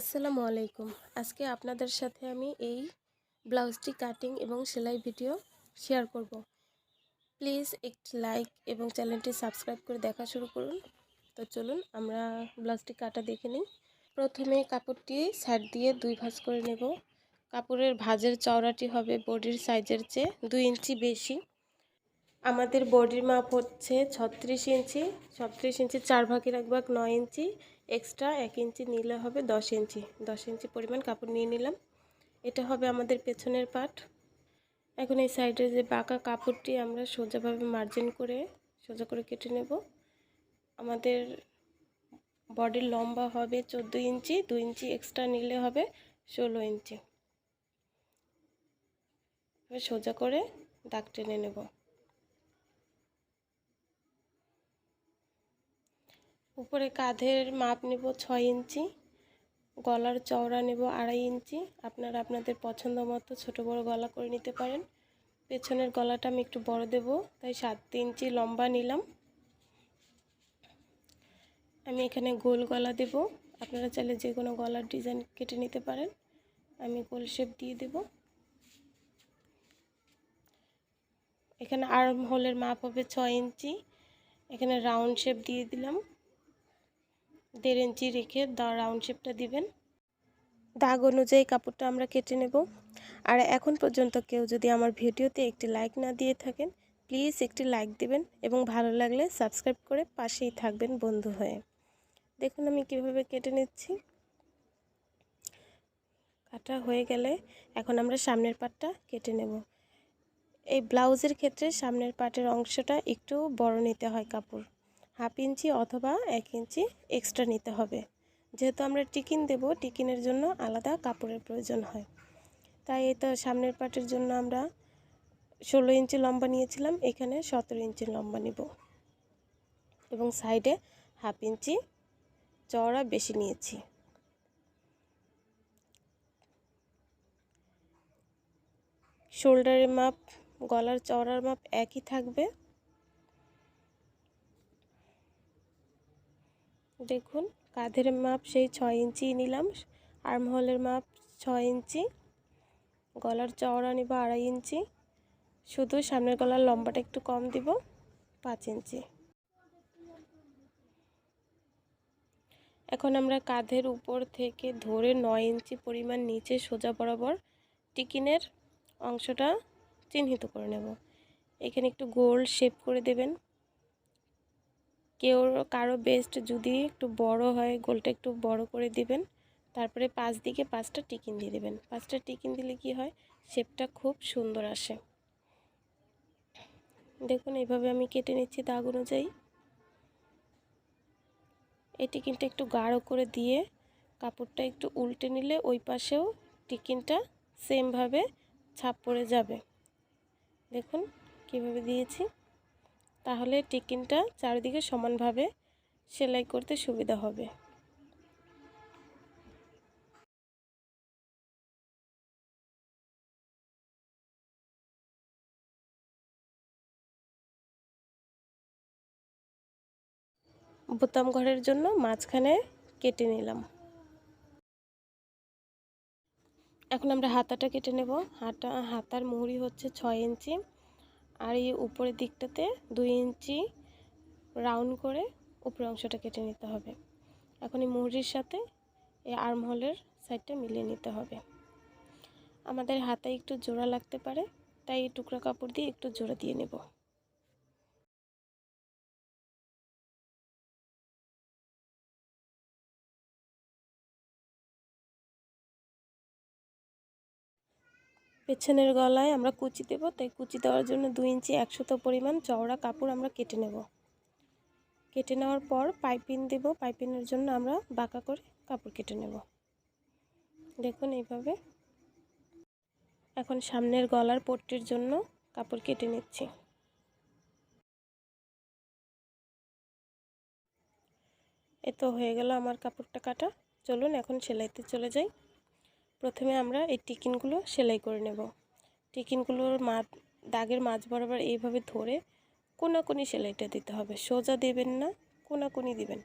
আসসালামু আলাইকুম। আজকে আপনাদের সাথে আমি এই ব্লাউজটি কাটিং এবং সেলাই ভিডিও শেয়ার করব। প্লিজ একটি লাইক এবং চ্যানেলটি সাবস্ক্রাইব করে দেখা শুরু করুন। তো চলুন, আমরা ব্লাউজটি কাটা দেখে নিই। প্রথমে কাপড়টি সাইড দিয়ে দুই ভাঁজ করে নেব। কাপড়ের ভাঁজের চওড়াটি হবে বডির সাইজের চেয়ে দুই ইঞ্চি বেশি। আমাদের বডির মাপ হচ্ছে ছত্রিশ ইঞ্চি। ছত্রিশ ইঞ্চি চার ভাগের এক ভাগ নয় ইঞ্চি। এক্সট্রা এক ইঞ্চি নিলে হবে দশ ইঞ্চি। দশ ইঞ্চি পরিমাণ কাপড় নিয়ে নিলাম। এটা হবে আমাদের পেছনের পাট। এখন এই সাইডে যে বাঁকা কাপড়টি আমরা সোজাভাবে মার্জিন করে, সোজা করে কেটে নেব। আমাদের বডির লম্বা হবে চোদ্দ ইঞ্চি, দু ইঞ্চি এক্সট্রা নিলে হবে ষোলো ইঞ্চি। সোজা করে দাগ টেনে নেব। উপরে কাঁধের মাপ নেব ছয় ইঞ্চি, গলার চওড়া নেব আড়াই ইঞ্চি। আপনারা আপনাদের পছন্দ মতো ছোটো বড়ো গলা করে নিতে পারেন। পেছনের গলাটা আমি একটু বড় দেব, তাই সাত ইঞ্চি লম্বা নিলাম। আমি এখানে গোল গলা দেব। আপনারা চাইলে যে কোনো গলার ডিজাইন কেটে নিতে পারেন। আমি গোল শেপ দিয়ে দেব। এখানে আর্ম হোলের মাপ হবে ছয় ইঞ্চি। এখানে রাউন্ড শেপ দিয়ে দিলাম। দেড় ইঞ্চি রেখে রাউন্ড শেপটা দিবেন। দাগ অনুযায়ী কাপড়টা আমরা কেটে নেব। আর এখন পর্যন্ত কেউ যদি আমার ভিডিওতে একটি লাইক না দিয়ে থাকেন, প্লিজ একটি লাইক দিবেন এবং ভালো লাগলে সাবস্ক্রাইব করে পাশেই থাকবেন বন্ধু হয়ে। দেখুন আমি কীভাবে কেটে নিচ্ছি। কাটা হয়ে গেলে এখন আমরা সামনের পাটটা কেটে নেব। এই ব্লাউজের ক্ষেত্রে সামনের পাটের অংশটা একটু বড় নিতে হয় কাপড়। হাফ ইঞ্চি অথবা এক ইঞ্চি এক্সট্রা নিতে হবে। যেহেতু আমরা টিকিন দেব, টিকিনের জন্য আলাদা কাপড়ের প্রয়োজন হয়। তাই তো সামনের পাটের জন্য আমরা ষোলো ইঞ্চি লম্বা নিয়েছিলাম, এখানে সতেরো ইঞ্চি লম্বা নিব। এবং সাইডে হাফ ইঞ্চি চওড়া বেশি নিয়েছি। শোল্ডারের মাপ, গলার চওড়ার মাপ একই থাকবে। দেখুন, কাঁধের মাপ সেই ছয় ইঞ্চি নিলাম, আর্মহলের মাপ ছয় ইঞ্চি, গলার চওড়া নিব আড়াই ইঞ্চি, শুধু সামনের গলার লম্বাটা একটু কম দিব পাঁচ ইঞ্চি। এখন আমরা কাঁধের উপর থেকে ধরে নয় ইঞ্চি পরিমাণ নিচে সোজা বরাবর টিকিনের অংশটা চিহ্নিত করে নেব। এখানে একটু গোল শেপ করে দেবেন। কেউ কারও বেস্ট যদি একটু বড় হয় গোলটা একটু বড় করে দিবেন, তারপরে পাঁচ দিকে পাঁচটা টিকিন দিয়ে দেবেন। পাঁচটা টিকিন দিলে কি হয় শেপটা খুব সুন্দর আসে। দেখুন এইভাবে আমি কেটে নিচ্ছি দাগ অনুযায়ী। এই টিকিনটা একটু গাঢ় করে দিয়ে কাপড়টা একটু উল্টে নিলে ওই পাশেও টিকিনটা সেমভাবে ছাপ পড়ে যাবে। দেখুন, কীভাবে দিয়েছি। তাহলে টিকিনটা চারিদিকে সমানভাবে সেলাই করতে সুবিধা হবে। বোতাম ঘরের জন্য মাঝখানে কেটে নিলাম। এখন আমরা হাতাটা কেটে নেব। হাতা, হাতার মুহুরি হচ্ছে ছয় ইঞ্চি। আর এই উপরের দিকটাতে দুই ইঞ্চি রাউন্ড করে উপরের অংশটা কেটে নিতে হবে। এখন এই মুহুরির সাথে এই আর্মহোলের সাইডটা মিলিয়ে নিতে হবে। আমাদের হাতে একটু জোড়া লাগতে পারে, তাই টুকরা কাপড় দিয়ে একটু জোড়া দিয়ে নেব। পেছনের গলায় আমরা কুচি দেবো, তাই কুচি দেওয়ার জন্য দুই ইঞ্চি একশত পরিমাণ চওড়া কাপড় আমরা কেটে নেব। কেটে নেওয়ার পর পাইপিং দেব পাইপিনের জন্য আমরা বাঁকা করে কাপড় কেটে নেব। দেখুন এইভাবে। এখন সামনের গলার পট্টির জন্য কাপড় কেটে নিচ্ছি। এ তো হয়ে গেল আমার কাপড়টা কাটা। চলুন এখন সেলাইতে চলে যাই। প্রথমে আমরা এই টিকিনগুলো সেলাই করে নেব। টিকিনগুলোর মা দাগের মাছ বরাবর এইভাবে ধরে কোনাকুনি সেলাইটা দিতে হবে। সোজা দেবেন না, কোনাকুনি দিবেন।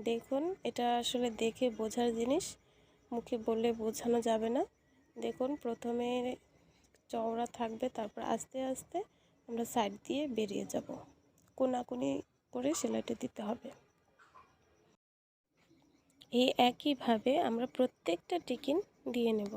দেখুন, এটা আসলে দেখে বোঝার জিনিস। মুখে বললে বোঝানো যাবে না। দেখুন, প্রথমে চওড়া থাকবে, তারপর আস্তে আস্তে আমরা সাইড দিয়ে বেরিয়ে যাব। কোনাকুনি করে সেলাইটা দিতে হবে। এই একইভাবে আমরা প্রত্যেকটা টিকিন দিয়ে নেব।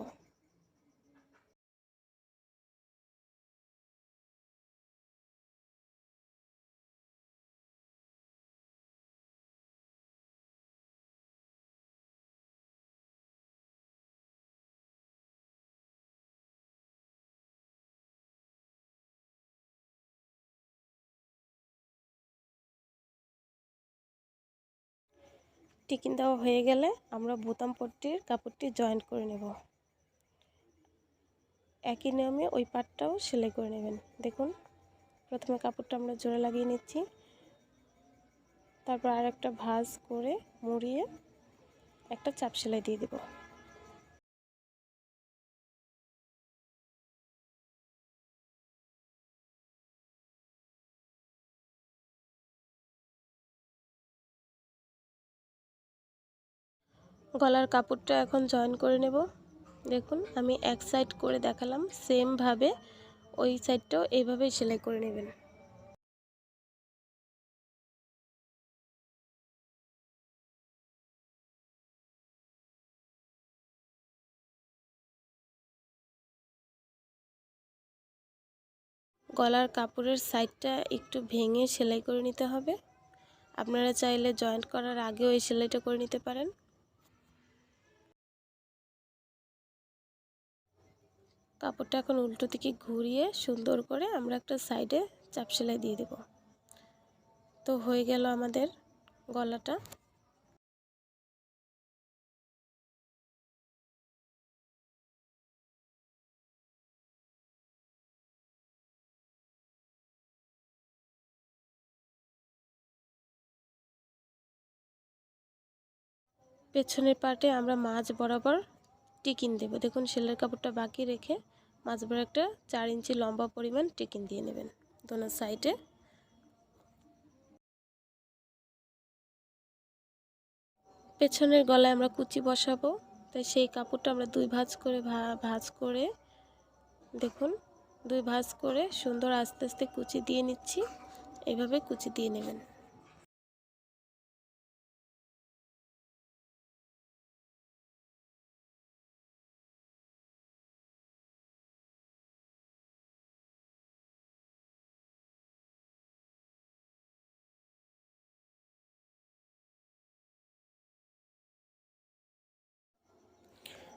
টিকিন দেওয়া হয়ে গেলে আমরা বোতাম পট্টির কাপড়টি জয়েন্ট করে নেব। একই নিয়মে ওই পাটটাও সেলাই করে নেবেন। দেখুন, প্রথমে কাপড়টা আমরা জোরে লাগিয়ে নিচ্ছি। তারপর আর একটা ভাঁজ করে মুড়িয়ে একটা চাপ সেলাই দিয়ে দেবো। গলার কাপড়টা এখন জয়েন করে নেব। দেখুন, আমি এক সাইড করে দেখালাম সেমভাবে ওই সাইডটাও এইভাবেই সেলাই করে নেবেন। গলার কাপড়ের সাইডটা একটু ভেঙে সেলাই করে নিতে হবে। আপনারা চাইলে জয়েন্ট করার আগেও এই সেলাইটা করে নিতে পারেন। কাপড়টা এখন উল্টো দিকে ঘুরিয়ে সুন্দর করে আমরা একটা সাইডে চাপ সেলাই দিয়ে দেব। তো হয়ে গেল আমাদের গলাটা। পেছনের পার্টে আমরা মাঝ বরাবর টিকিন দেবো। দেখুন সেলের কাপড়টা বাকি রেখে মাঝ বরাবর একটা চার ইঞ্চি লম্বা পরিমাণ টিকিন দিয়ে নেবেন দোনার সাইডে। পেছনের গলায় আমরা কুচি বসাবো। তাই সেই কাপড়টা আমরা দুই ভাঁজ করে ভাঁজ করে দেখুন, দুই ভাঁজ করে সুন্দর আস্তে আস্তে কুচি দিয়ে নিচ্ছি। এভাবে কুচি দিয়ে নেবেন।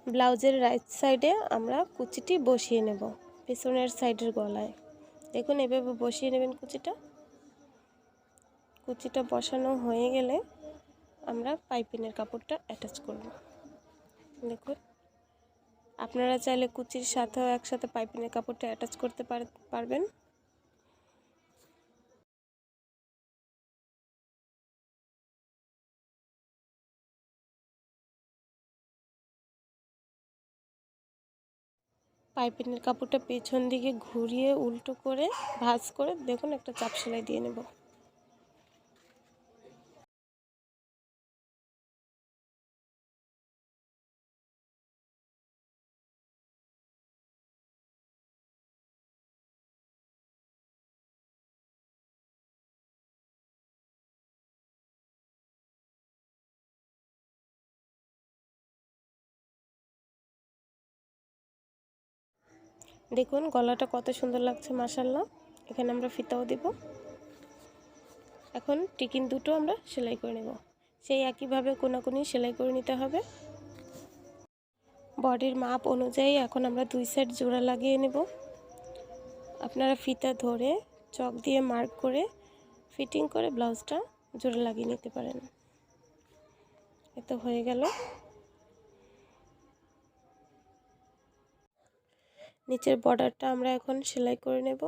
ব্লাউজের রাইট সাইডে আমরা কুচিটি বসিয়ে নেব, পেছনের সাইডের গলায়। দেখুন, এভাবে বসিয়ে নেবেন কুচিটা। কুচিটা বসানো হয়ে গেলে আমরা পাইপিনের কাপড়টা অ্যাটাচ করব। দেখুন, আপনারা চাইলে কুচির সাথেও একসাথে পাইপিনের কাপড়টা অ্যাটাচ করতে পারবেন। পাইপিনের কাপড়টা পেছন দিকে ঘুরিয়ে উল্টো করে ভাঁজ করে দেখুন একটা চাপ সেলাই দিয়ে নেব। দেখুন, গলাটা কত সুন্দর লাগছে মাসাল্লাহ এখানে আমরা ফিতাও দেব। এখন টিকিন দুটো আমরা সেলাই করে নেব। সেই একইভাবে কোনাকুনি সেলাই করে নিতে হবে। বডির মাপ অনুযায়ী এখন আমরা দুই সাইড জোড়া লাগিয়ে নেব। আপনারা ফিতা ধরে চক দিয়ে মার্ক করে ফিটিং করে ব্লাউজটা জোড়া লাগিয়ে নিতে পারেন। এত হয়ে গেল। নিচের বর্ডারটা আমরা এখন সেলাই করে নেব।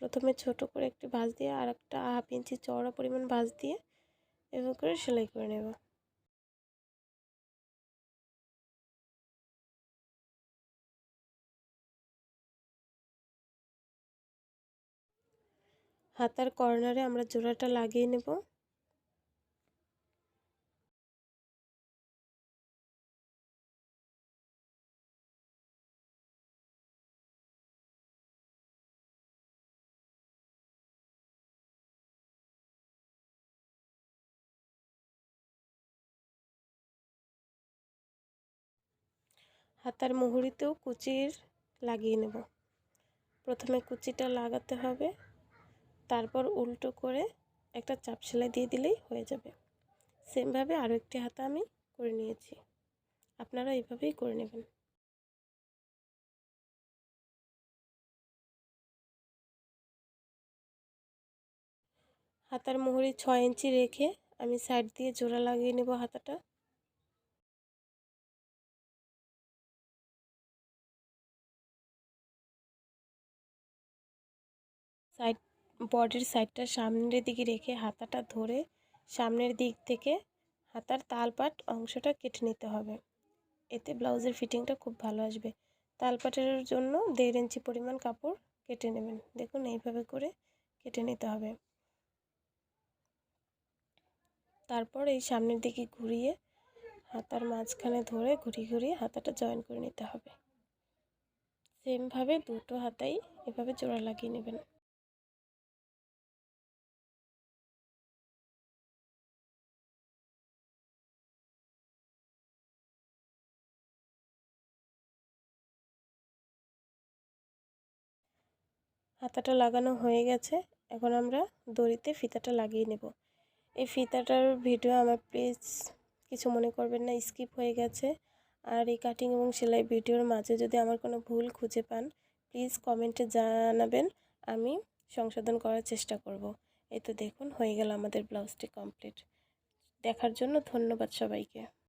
প্রথমে ছোট করে একটি ভাঁজ দিয়ে আর একটা হাফ ইঞ্চি চওড়া পরিমাণ ভাঁজ দিয়ে এভাবে করে সেলাই করে নেব। হাতার কর্নারে আমরা জোড়াটা লাগিয়ে নেব। হাতার মুহুরিতেও কুচির লাগিয়ে নেব। প্রথমে কুচিটা লাগাতে হবে, তারপর উল্টো করে একটা চাপ সেলাই দিয়ে দিলেই হয়ে যাবে। সেমভাবে আরও একটি হাতা আমি করে নিয়েছি। আপনারা এইভাবেই করে নেবেন। হাতার মুহুরি ছয় ইঞ্চি রেখে আমি সাইড দিয়ে জোড়া লাগিয়ে নেব হাতাটা। সাইড, বডির সাইডটা সামনের দিকে রেখে হাতাটা ধরে সামনের দিক থেকে হাতার তালপাট অংশটা কেটে নিতে হবে। এতে ব্লাউজের ফিটিংটা খুব ভালো আসবে। তালপাটের জন্য দেড় ইঞ্চি পরিমাণ কাপড় কেটে নেবেন। দেখুন এইভাবে করে কেটে নিতে হবে। তারপর এই সামনের দিকে ঘুরিয়ে হাতার মাঝখানে ধরে ঘুরিয়ে ঘুরিয়ে হাতাটা জয়েন করে নিতে হবে। সেমভাবে দুটো হাতাই এভাবে জোড়া লাগিয়ে নেবেন। হাতাটা লাগানো হয়ে গেছে, এখন আমরা দড়িতে ফিতাটা লাগিয়ে নেব। এই ফিতাটার ভিডিও আমার প্লিজ কিছু মনে করবেন না, স্কিপ হয়ে গেছে। আর এই কাটিং এবং সেলাই ভিডিওর মাঝে যদি আমার কোনো ভুল খুঁজে পান, প্লিজ কমেন্টে জানাবেন, আমি সংশোধন করার চেষ্টা করব। এই তো দেখুন, হয়ে গেল আমাদের ব্লাউজটি কমপ্লিট দেখার জন্য ধন্যবাদ সবাইকে।